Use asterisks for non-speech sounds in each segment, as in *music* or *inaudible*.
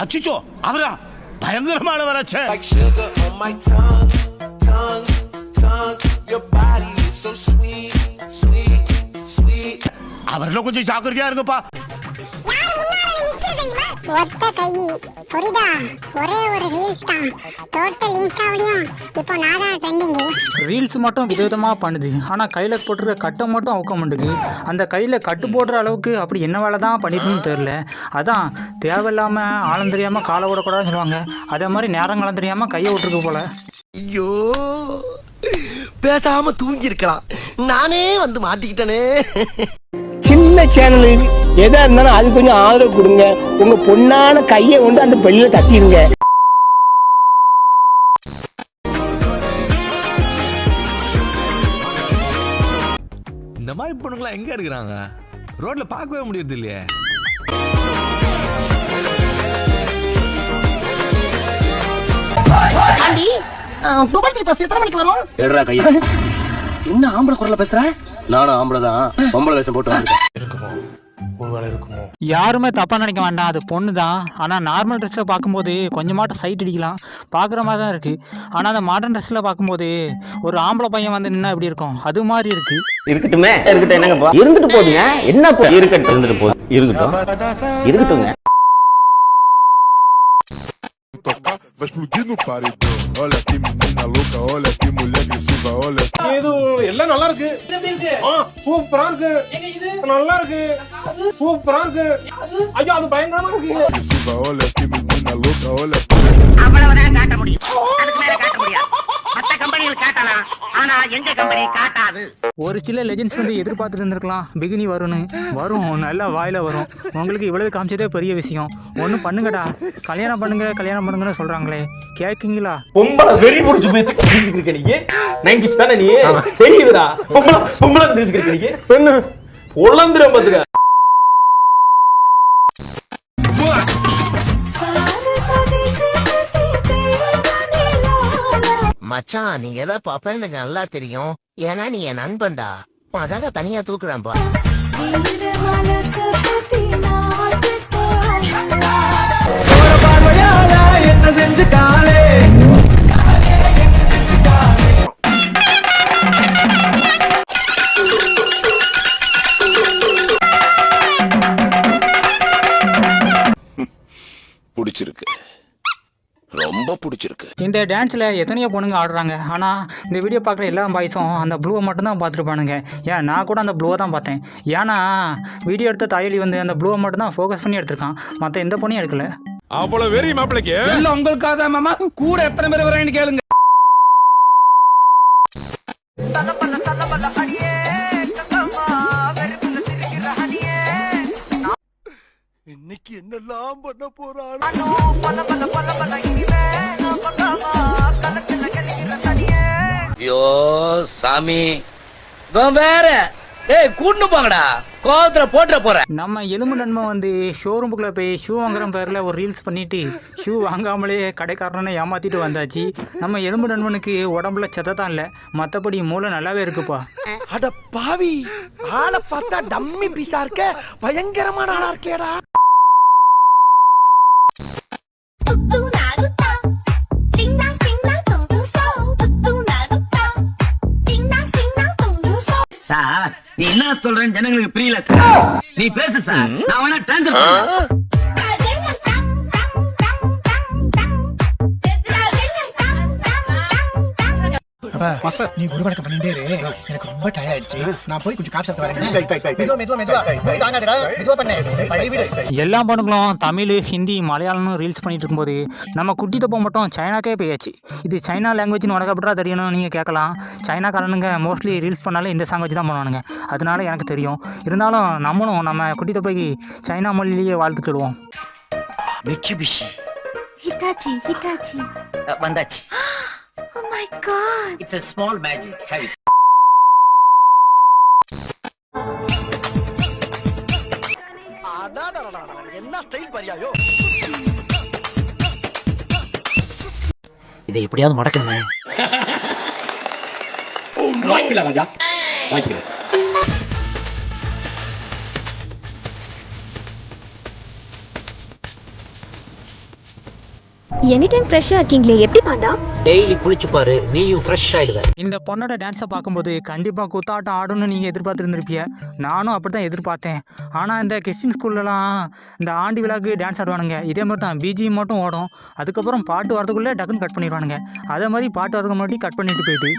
அச்சிச்சோ அவரா பயங்கரமானவர் அச்சே அவர்ல கொஞ்சம் ஜாக்கிரதையா இருங்கப்பா ஒத்த கை. புரியுதா? ஒரே ஒரு ரீல்ஸ் தான். டோட்டல் இன்ஸ்டாவிலையும் இப்போ நான் தான் ட்ரெண்டிங்கு ரீல்ஸ் மட்டும் விதவிதமாக பண்ணுது. ஆனால் கையில் போட்டிருக்க கட்டை மட்டும் அவுக்க மாட்டுது. அந்த கையில் கட்டு போடுற அளவுக்கு அப்படி என்ன வேலை தான் பண்ணிட்டுன்னு தெரில அதான் தேவையில்லாமல் ஆழம் தெரியாமல் காலை விடக்கூடாதுன்னு சொல்லுவாங்க. அதே மாதிரி நேரங்காலம் தெரியாமல் கையை விட்டுருக்கு போல. ஐயோ பேசாம தூங்கி இருக்கலாம் நானே வந்து மாட்டிக்கிட்டனே. சின்ன சேனலுக்கு எதா இருந்தாலும் அது கொஞ்சம் ஆதரவு கொடுங்க. உங்க பொண்ணான கையை கொண்டு அந்த பெல்லில தட்டிடுங்க இந்த மாதிரி பொண்ணுங்களாம் எங்க இருக்கிறாங்க? ரோட்ல பார்க்கவே முடியறது இல்லையே எடுறா கைய. என்ன ஆம்பளை குரல்ல பேசுற? நானும் ஆம்பளை தான் பொம்பளை வேஷம் போட்டு யாருமே தப்பாக நினைக்க வேண்டாம். அது பொண்ணு தான் ஆனால் நார்மல் ட்ரெஸ்ஸில் பார்க்கும்போது கொஞ்சமாட்டம் சைட் அடிக்கலாம். பார்க்குற மாதிரி தான் இருக்குது ஆனால் அந்த மாடர்ன் ட்ரெஸ்ஸில் பார்க்கும்போது ஒரு ஆம்பளை பையன் வந்து நின்னா எப்படி இருக்கும்? அது மாதிரி இருக்குது இருக்கட்டுமே. இருக்கட்டும் என்னங்க இருந்துட்டு போதுங்க. என்ன இருக்கட்டும். இருந்துட்டு போதும் இருக்கட்டும். இருக்கட்டுங்க vai explodir no paredão. Olha que menina louca, olha que mulher agressiva, olha எல்லாம் நல்லா இருக்கு ஆ, சூப்பரா இருக்கு நல்லா இருக்கு சூப்பரா இருக்கு ஐயோ அது பயங்கரமா இருக்கு agressiva, olha que menina louca, olha அவ்வளவுதான் காட்ட முடியும் அதுக்கு மேல காட்ட முடியாது கம்பெனிகள் காட்டலாம் ஆனா எங்க கம்பெனி காட்டாது. ஒரு சில லெஜெண்ட்ஸ் வந்து எதிர்பார்த்துட்டு இருந்திருக்கலாம். பிகினி வரும்னு. வரும். நல்லா வாயில வரும். உங்களுக்கு இவ்வளவு காமிச்சதே பெரிய விஷயம். ஒன்றும் பண்ணுங்கடா. கல்யாணம் பண்ணுங்க கல்யாணம் பண்ணுங்கன்னு சொல்றாங்களே. கேட்குங்களா பொம்பளை வெறி புடிச்சு போய் தெரிஞ்சுக்கிருக்க நீங்க. நைன்டிஸ் தானே நீ? தெரியுதுடா. பொம்பளை பொம்பளை தெரிஞ்சுக்கிருக்க நீங்க. பெண்ணு. உழந்துரும் பாத்துக்க. மச்சான் நீ எதை பாப்பேன்னு எனக்கு நல்லா தெரியும். ஏன்னா நீ என் நண்பன்டா. அதாக தனியா தூக்குறேன் என்ன செஞ்சுட்டாலே பிடிச்சிருக்கு. ரொம்ப பிடிச்சிருக்கு. இந்த டான்ஸில் எத்தனையோ பொண்ணுங்க ஆடுறாங்க. ஆனால் இந்த வீடியோ பார்க்குற எல்லா பாய்ஸும் அந்த ப்ளூவை மட்டும்தான் பார்த்துருப்பானுங்க. ஏன் நான் கூட அந்த ப்ளூவை தான் பார்த்தேன். ஏன்னா வீடியோ எடுத்த தாயலி வந்து அந்த ப்ளூவை மட்டும் தான் ஃபோக்கஸ் பண்ணி எடுத்திருக்கான். மற்ற எந்த பொண்ணையும் எடுக்கல. அவ்வளவு வெறி மாப்பிளைக்கு? எல்லாம் உங்களுக்காக தான் மாமா? கூட எத்தனை பேர் வரேன்னு கேளுங்க. இன்னைக்கு என்னெல்லாம் பண்ண போறான்? ஐயோ சாமி. வேற. ஏய் கூட்டு போங்கடா. கோவத்துல போட்டுற போற. நம்ம எலும்பு நன்மை வந்து ஷோரூமுக்குள்ளே போய் ஷூ வாங்குற பேரில் ஒரு ரீல்ஸ் பண்ணிட்டு ஷூ வாங்காமலே கடைக்காரனை ஏமாற்றிட்டு வந்தாச்சு. நம்ம எலும்பு நண்பனுக்கு உடம்புல செத்த தான் இல்லை. மற்றபடி மூளை நல்லாவே இருக்குப்பா. அட பாவி. ஆளை பார்த்தா டம்மி பீஸா இருக்க. பயங்கரமான ஆளா இருக்கேடா. நீ என்ன சொல்றேன்னு ஜனங்களுக்கு புரியல சார். நீ பேசு சார். நான் வேணா டிரான்ஸ்ஃபர் மாஸ்டர் நீ குரு வணக்கம் பண்ணிட்டே இரு. எனக்கு ரொம்ப டயர்ட் ஆயிடுச்சு. நான் போய் கொஞ்சம் வரேன். எல்லா பொண்ணுங்களும் தமிழ் ஹிந்தி மலையாளம்னு ரீல்ஸ் பண்ணிட்டு இருக்கும்போது நம்ம குட்டி தப்பம் மட்டும் சைனாக்கே போயாச்சு. இது சைனா லாங்குவேஜ்னு உனக்கு அப்படிடா தெரியணும் நீங்கள் கேட்கலாம். சைனாக்காரனுங்க மோஸ்ட்லி ரீல்ஸ் பண்ணாலே இந்த சாங்குவேஜ் தான் பண்ணுவானுங்க. அதனால எனக்கு தெரியும். இருந்தாலும் நம்மளும் நம்ம குட்டி தப்பைக்கு சைனா மொழியிலேயே வாழ்த்து சொல்லுவோம். Mitsubishi Hitachi Hitachi. வந்தாச்சு. God it's a small magic have என்ன ஸ்டைல் பாரியாயோ இதை எப்படியாவது மடக்கணுமே *laughs* எனி டைம் ஃப்ரெஷ்ஷா இருக்கீங்களே எப்படி பாண்டா? டெய்லி குளிச்சு பாரு நீயும் ஃப்ரெஷ் ஆயிடுவ. இந்த பொண்ணோட டான்ஸை பார்க்கும்போது கண்டிப்பாக குத்தாட்டம் ஆடணும்னு நீங்கள் எதிர்பார்த்துருந்துருப்பிய நானும் அப்படி தான் எதிர்பார்த்தேன். ஆனால் இந்த கிறிஸ்டின் ஸ்கூல்லலாம் இந்த ஆண்டு விழாக்கு டான்ஸ் ஆடுவானுங்க. இதே மாதிரி தான் பிஜிஎம் மட்டும் ஓடும். அதுக்கப்புறம் பாட்டு வரதுக்குள்ளே டக்குன்னு கட் பண்ணிடுவானுங்க. அதே மாதிரி பாட்டு வரதுக்கு முன்னாடி கட் பண்ணிட்டு போயிட்டு.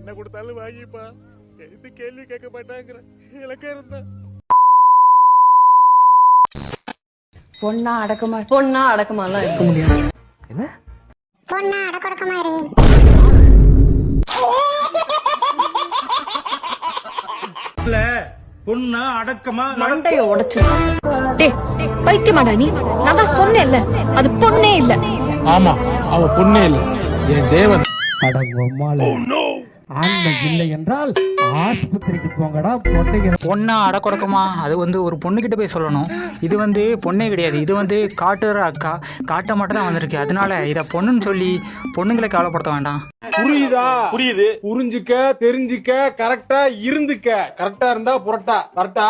என்ன கொடுத்தாலும் வாங்கிப்பா. எந்த கேள்வி கேட்க மாட்டாங்கிற. இலக்கா இருந்தா. பொண்ணா அடக்கமா பொண்ணா அடக்கமாலாம் இருக்க முடியாது. பொண்ணா அடக்கொடக்க மாதிரி. பொண்ணா அடக்கமா மண்டைய உடைச்சு. டேய் பைத்தியமாடா நீ. நான் தான் சொன்னேன்ல. அது பொண்ணே இல்ல. ஆமா அவ பொண்ணே இல்ல. என் தேவன். ஆண்மை இல்லை என்றால் ஆஸ்பத்திரிக்கு போங்கடா பொட்டைங்க பொண்ணா அடக்கொடக்கமா? அது வந்து ஒரு பொண்ணுக்கிட்ட போய் சொல்லணும். இது வந்து பொண்ணே கிடையாது. இது வந்து காட்டுற அக்கா. காட்ட மட்டும் தான் வந்திருக்கு. அதனால இதை பொண்ணுன்னு சொல்லி பொண்ணுங்களை கவலைப்படுத்த வேண்டாம். புரியுதா? புரியுது. புரிஞ்சுக்க தெரிஞ்சுக்க கரெக்டா இருந்துக்க. கரெக்டா இருந்தா புரட்டா. கரெக்டா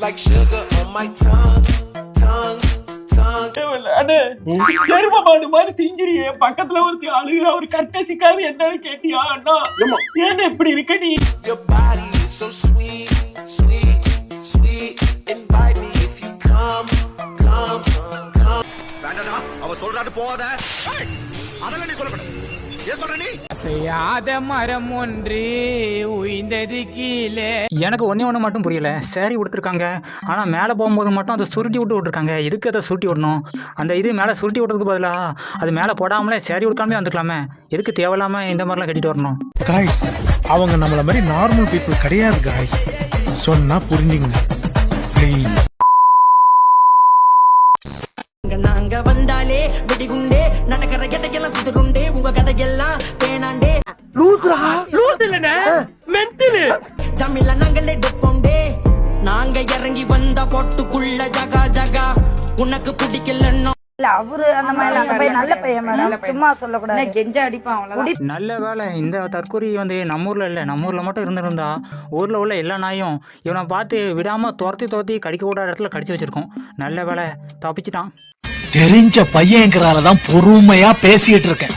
Like sugar on my tongue, மாடு மாதிரி திங்கிறியே. பக்கத்துல ஒருத்தி அழுகிற ஒரு கட்ட சிக்காது என்னன்னு கேட்டியா அண்ணா? ஏன் இப்படி இருக்க நீ? Your body is so sweet, sweet, sweet. Invite me if you come, come, come. அவ சொல்றாட்டு போகாத. அதெல்லாம் நீ சொல்லக்கூடாது. செய்யாத மரம் ஒன்று உயிந்தது கீழே. எனக்கு ஒன்றே ஒன்று மட்டும் புரியல. சேரீ கொடுத்துருக்காங்க ஆனால் மேலே போகும்போது மட்டும் அதை சுருட்டி விட்டு விட்ருக்காங்க எதுக்கு அதை சுருட்டி விடணும்? அந்த இது மேலே சுருட்டி விட்றதுக்கு பதிலாக அது மேலே போடாமலே சேரீ கொடுக்காமலே வந்துக்கலாமே. எதுக்கு தேவையில்லாமல் இந்த மாதிரிலாம் கட்டிட்டு வரணும்? காய்ஸ் அவங்க நம்மள மாதிரி நார்மல் பீப்புள் கிடையாது காய்ஸ் சொன்னா புரிஞ்சுங்க ப்ளீஸ் நாங்க வந்தாலே வெடிகுண்டே நடக்கிற கெட்டைக்கெல்லாம் சுதுருண்டே உங்க கடையெல்லாம் பேனாண்டே ஜமில நாங்களே டொப்போண்டே நாங்க இறங்கி வந்த பொட்டுக்குள்ள ஜகா ஜகா. உனக்கு பிடிக்கலன்னா. இல்ல அவரு அந்த மாதிரி அந்த பையன் நல்ல பையன் மேடம். சும்மா சொல்லக்கூடாது. கெஞ்ச அடிப்பான் அவ்வளவுதான். நல்ல வேலை இந்த தற்கொலை வந்து நம்ம ஊரில் இல்லை. நம்ம ஊரில் மட்டும் இருந்திருந்தா ஊரில் உள்ள எல்லா நாயும் இவனை பார்த்து விடாமல் துரத்தி துரத்தி கடிக்க கூடாத இடத்துல கடிச்சு வச்சிருக்கோம். நல்ல வேலை தப்பிச்சிட்டான். தெரிஞ்ச பையங்கிறால தான் பொறுமையா பேசிட்டு இருக்கேன்.